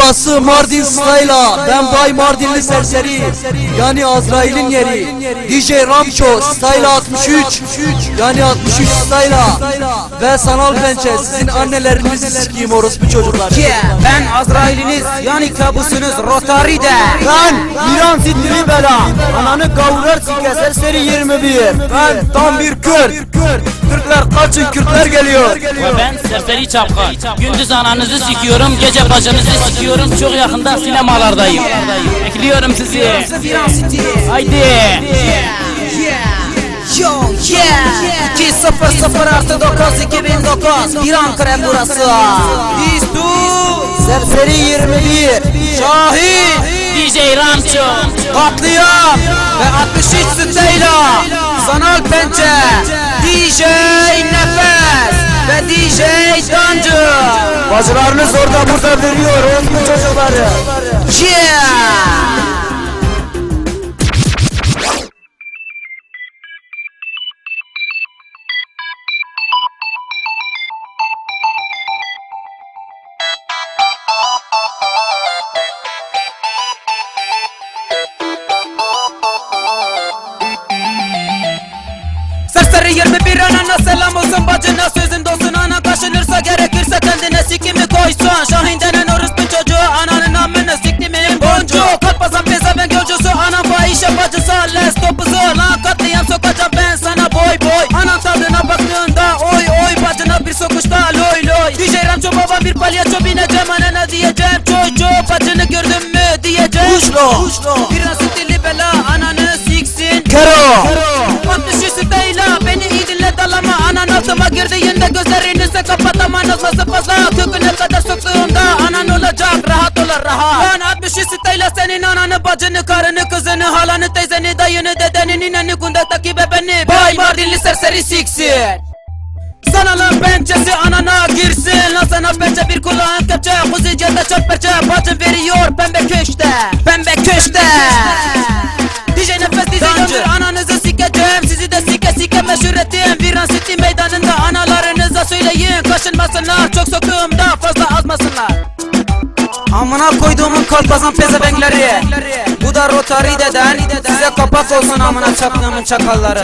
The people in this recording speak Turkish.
Burası Mardin Style'a. Ben Bay Mardinli serseri. Yani Azrail'in yeri. DJ Ramço Style'a 63. Yani 63 Style'a. Ve Sanal Pençe sizin annelerinizi sikeyim orospu çocuklar. Ben Azrail'iniz yani kabusunuz Rotaride. Ben İran Sittili Bela Ananı kavurur sike serseri 21 Ben tam bir Kürt Türkler kaçın Kürtler geliyor Ve ben serseri çapkın. Gündüz ananızı sikiyorum, gece bacınızı sikiyorum. Çok yakında sinemalardayım. Bekliyorum sizi. Haydi. Yo yeah 200 artı 9 2009 Bir Ankara burası. Biz tu Serseri 21 Şahin DJ Ramço. Katliam. Ve 63 Steyla Sanal Pençe. DJ Nefes. Ve DJ Dancı Bacılarınız orada burada veriyor bu çocukları Yeah! Serseri 21 anana selam olsun bacına sözün dostun ana kaşınırsa gerekirse kendine sikimi koysun. Şahin denen orospu çocuğu ananın amını siktimin boncuğu. Katmazan pezevenk yolcusu anam fahişe bacısı Les topuzu lan katliam sokacağım ben sana boy boy. Anan tadına baktığında oy oy bacına bir sokuşta loy loy. DJ Ramço baba bir palyaço bineceğim anana diyeceğim. Çoy çoy bacını gördün mü diyeceğim. Uçlo. Bir nasıl Anan altıma girdiğinde gözlerinizi kapatamam Nasıl fazla köküne kadar soktuğumda Anan olacak rahat olur rahat. Lan atmışısı teyla senin ananı bacını karını kızını Halanı teyzeni dayını dedeni nineni kundaktaki bebeni Bay Mardinli serseri siksin. Sanalım pençesi anana girsin Lan sana pençe bir kulağın kepçe Kuzucada çöp perçe Bacım veriyor pembe köşte Pembe köşte söyleyin Kaşınmasınlar çok sokuğumda fazla azmasınlar. Amına koyduğumun kalpazan pezevenkleri. Bu da Rotary deden. Size kapak olsun amına çaktığımın çakalları